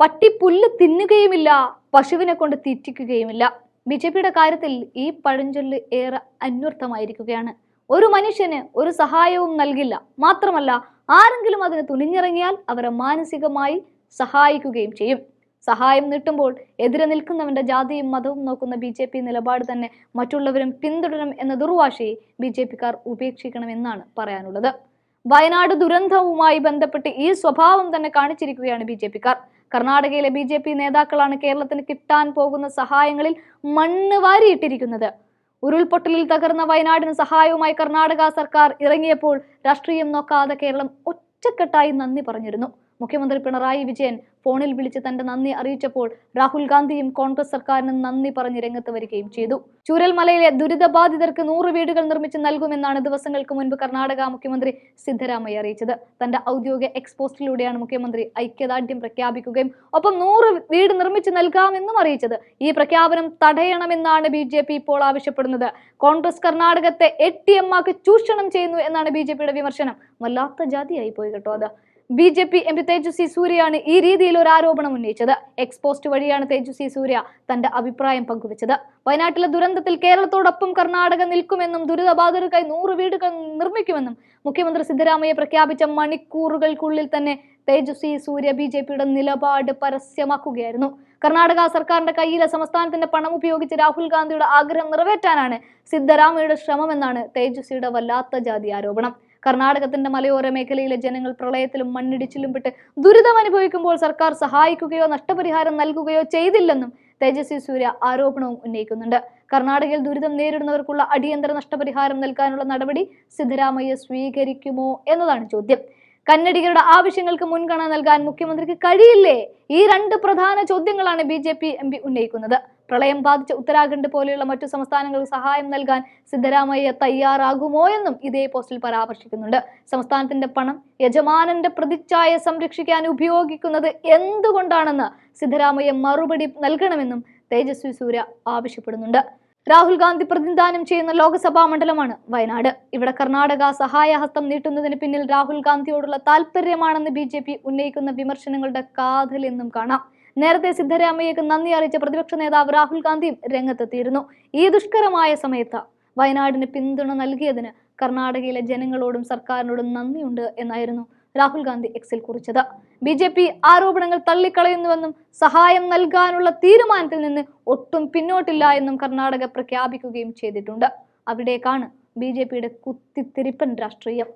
പട്ടി പുല്ല് തിന്നുകയുമില്ല പശുവിനെ കൊണ്ട് തീറ്റിക്കുകയുമില്ല. ബി ജെ പിയുടെ കാര്യത്തിൽ ഈ പഴഞ്ചൊല്ല് ഏറെ അന്വർത്ഥമായിരിക്കുകയാണ്. ഒരു മനുഷ്യന് ഒരു സഹായവും നൽകില്ല. മാത്രമല്ല ആരെങ്കിലും അതിന് തുനിഞ്ഞിറങ്ങിയാൽ അവരെ മാനസികമായി സഹായിക്കുകയും ചെയ്യും. സഹായം നീട്ടുമ്പോൾ എതിരെ നിൽക്കുന്നവന്റെ ജാതിയും മതവും നോക്കുന്ന ബി ജെ പി നിലപാട് തന്നെ മറ്റുള്ളവരും പിന്തുടരും എന്ന ദുർവാശയെ ബി ജെ പിക്കാർ ഉപേക്ഷിക്കണമെന്നാണ് പറയാനുള്ളത്. വയനാട് ദുരന്തവുമായി ബന്ധപ്പെട്ട് ഈ സ്വഭാവം തന്നെ കാണിച്ചിരിക്കുകയാണ് ബി ജെ പിക്കാർ. കർണാടകയിലെ ബി ജെ പി നേതാക്കളാണ് കേരളത്തിന് കിട്ടാൻ പോകുന്ന സഹായങ്ങളിൽ മണ്ണ് വാരിയിട്ടിരിക്കുന്നത്. ഉരുൾപൊട്ടലിൽ തകർന്ന വയനാടിന് സഹായവുമായി കർണാടക സർക്കാർ ഇറങ്ങിയപ്പോൾ രാഷ്ട്രീയം നോക്കാതെ കേരളം ഒറ്റക്കെട്ടായി നന്ദി പറഞ്ഞിരുന്നു. മുഖ്യമന്ത്രി പിണറായി വിജയൻ ഫോണിൽ വിളിച്ച് തന്റെ നന്ദി അറിയിച്ചപ്പോൾ രാഹുൽ ഗാന്ധിയും കോൺഗ്രസ് സർക്കാരിനും നന്ദി പറഞ്ഞ് രംഗത്ത് വരികയും ചെയ്തു. ചൂരൽമലയിലെ ദുരിതബാധിതർക്ക് നൂറ് വീടുകൾ നിർമ്മിച്ച് നൽകുമെന്നാണ് ദിവസങ്ങൾക്ക് മുൻപ് കർണാടക മുഖ്യമന്ത്രി സിദ്ധരാമയ്യ അറിയിച്ചത്. തന്റെ ഔദ്യോഗിക എക്സ്പോസ്റ്റിലൂടെയാണ് മുഖ്യമന്ത്രി ഐക്യദാർഢ്യം പ്രഖ്യാപിക്കുകയും ഒപ്പം നൂറ് വീട് നിർമ്മിച്ച് നൽകാമെന്നും അറിയിച്ചത്. ഈ പ്രഖ്യാപനം തടയണമെന്നാണ് ബി ജെ പി ഇപ്പോൾ ആവശ്യപ്പെടുന്നത്. കോൺഗ്രസ് കർണാടകത്തെ എ ചൂഷണം ചെയ്യുന്നു എന്നാണ് ബി ജെ പിയുടെ വിമർശനം. വല്ലാത്ത ജാതിയായി പോയി കേട്ടോ അത്. B J P M P Tejasvi സൂര്യയാണ് ഈ രീതിയിൽ ഒരു ആരോപണം ഉന്നയിച്ചത്. എക്സ്പോസ്റ്റ് വഴിയാണ് തേജസ്വി സൂര്യ തന്റെ അഭിപ്രായം പങ്കുവച്ചത്. വയനാട്ടിലെ ദുരന്തത്തിൽ കേരളത്തോടൊപ്പം കർണാടക നിൽക്കുമെന്നും ദുരിതബാധിതർക്കായി നൂറ് വീടുകൾ നിർമ്മിക്കുമെന്നും മുഖ്യമന്ത്രി സിദ്ധരാമയ്യ പ്രഖ്യാപിച്ച മണിക്കൂറുകൾക്കുള്ളിൽ തന്നെ തേജസ്വി സൂര്യ ബി ജെ പിയുടെ നിലപാട് പരസ്യമാക്കുകയായിരുന്നു. കർണാടക സർക്കാരിന്റെ കയ്യിലെ സംസ്ഥാനത്തിന്റെ പണം ഉപയോഗിച്ച് രാഹുൽ ഗാന്ധിയുടെ ആഗ്രഹം നിറവേറ്റാനാണ് സിദ്ധരാമയ്യയുടെ ശ്രമമെന്നാണ് തേജസ്വിയുടെ വല്ലാത്ത ജാതി ആരോപണം. കർണാടകത്തിന്റെ മലയോര മേഖലയിലെ ജനങ്ങൾ പ്രളയത്തിലും മണ്ണിടിച്ചിലും പെട്ട് ദുരിതം അനുഭവിക്കുമ്പോൾ സർക്കാർ സഹായിക്കുകയോ നഷ്ടപരിഹാരം നൽകുകയോ ചെയ്തില്ലെന്നും തേജസ്വി സൂര്യ ആരോപണവും ഉന്നയിക്കുന്നുണ്ട്. കർണാടകയിൽ ദുരിതം നേരിടുന്നവർക്കുള്ള അടിയന്തര നഷ്ടപരിഹാരം നൽകാനുള്ള നടപടി സിദ്ധരാമയ്യ സ്വീകരിക്കുമോ എന്നതാണ് ചോദ്യം. കന്നഡികരുടെ ആവശ്യങ്ങൾക്ക് മുൻഗണന നൽകാൻ മുഖ്യമന്ത്രിക്ക് കഴിയില്ലേ? ഈ രണ്ട് പ്രധാന ചോദ്യങ്ങളാണ് B J P M P ഉന്നയിക്കുന്നത്. പ്രളയം ബാധിച്ച ഉത്തരാഖണ്ഡ് പോലെയുള്ള മറ്റു സംസ്ഥാനങ്ങൾക്ക് സഹായം നൽകാൻ സിദ്ധരാമയ്യ തയ്യാറാകുമോ എന്നും ഇതേ പോസ്റ്റിൽ പരാമർശിക്കുന്നുണ്ട്. സംസ്ഥാനത്തിന്റെ പണം യജമാനന്റെ പ്രതിച്ഛായ സംരക്ഷിക്കാൻ ഉപയോഗിക്കുന്നത് എന്തുകൊണ്ടാണെന്ന് സിദ്ധരാമയ്യ മറുപടി നൽകണമെന്നും തേജസ്വി സൂര്യ ആവശ്യപ്പെടുന്നുണ്ട്. രാഹുൽ ഗാന്ധി പ്രതിനിധാനം ചെയ്യുന്ന ലോക്സഭാ മണ്ഡലമാണ് വയനാട്. ഇവിടെ കർണാടക സഹായഹസ്തം നീട്ടുന്നതിന് പിന്നിൽ രാഹുൽ ഗാന്ധിയോടുള്ള താല്പര്യമാണെന്ന് ബി ഉന്നയിക്കുന്ന വിമർശനങ്ങളുടെ കാതൽ എന്നും കാണാം. നേരത്തെ സിദ്ധരാമയ്യക്ക് നന്ദി അറിയിച്ച പ്രതിപക്ഷ നേതാവ് രാഹുൽ ഗാന്ധിയും രംഗത്തെത്തിയിരുന്നു. ഈ ദുഷ്കരമായ സമയത്ത് വയനാടിന് പിന്തുണ നൽകിയതിന് കർണാടകയിലെ ജനങ്ങളോടും സർക്കാരിനോടും നന്ദിയുണ്ട് എന്നായിരുന്നു രാഹുൽ ഗാന്ധി എക്സിൽ കുറിച്ചത്. ബി ജെ പി ആരോപണങ്ങൾ തള്ളിക്കളയുന്നുവെന്നും സഹായം നൽകാനുള്ള തീരുമാനത്തിൽ നിന്ന് ഒട്ടും പിന്നോട്ടില്ല എന്നും കർണാടക പ്രഖ്യാപിക്കുകയും ചെയ്തിട്ടുണ്ട്. അവിടേക്കാണ് ബി ജെ പിയുടെ കുത്തിത്തിരിപ്പൻ രാഷ്ട്രീയം.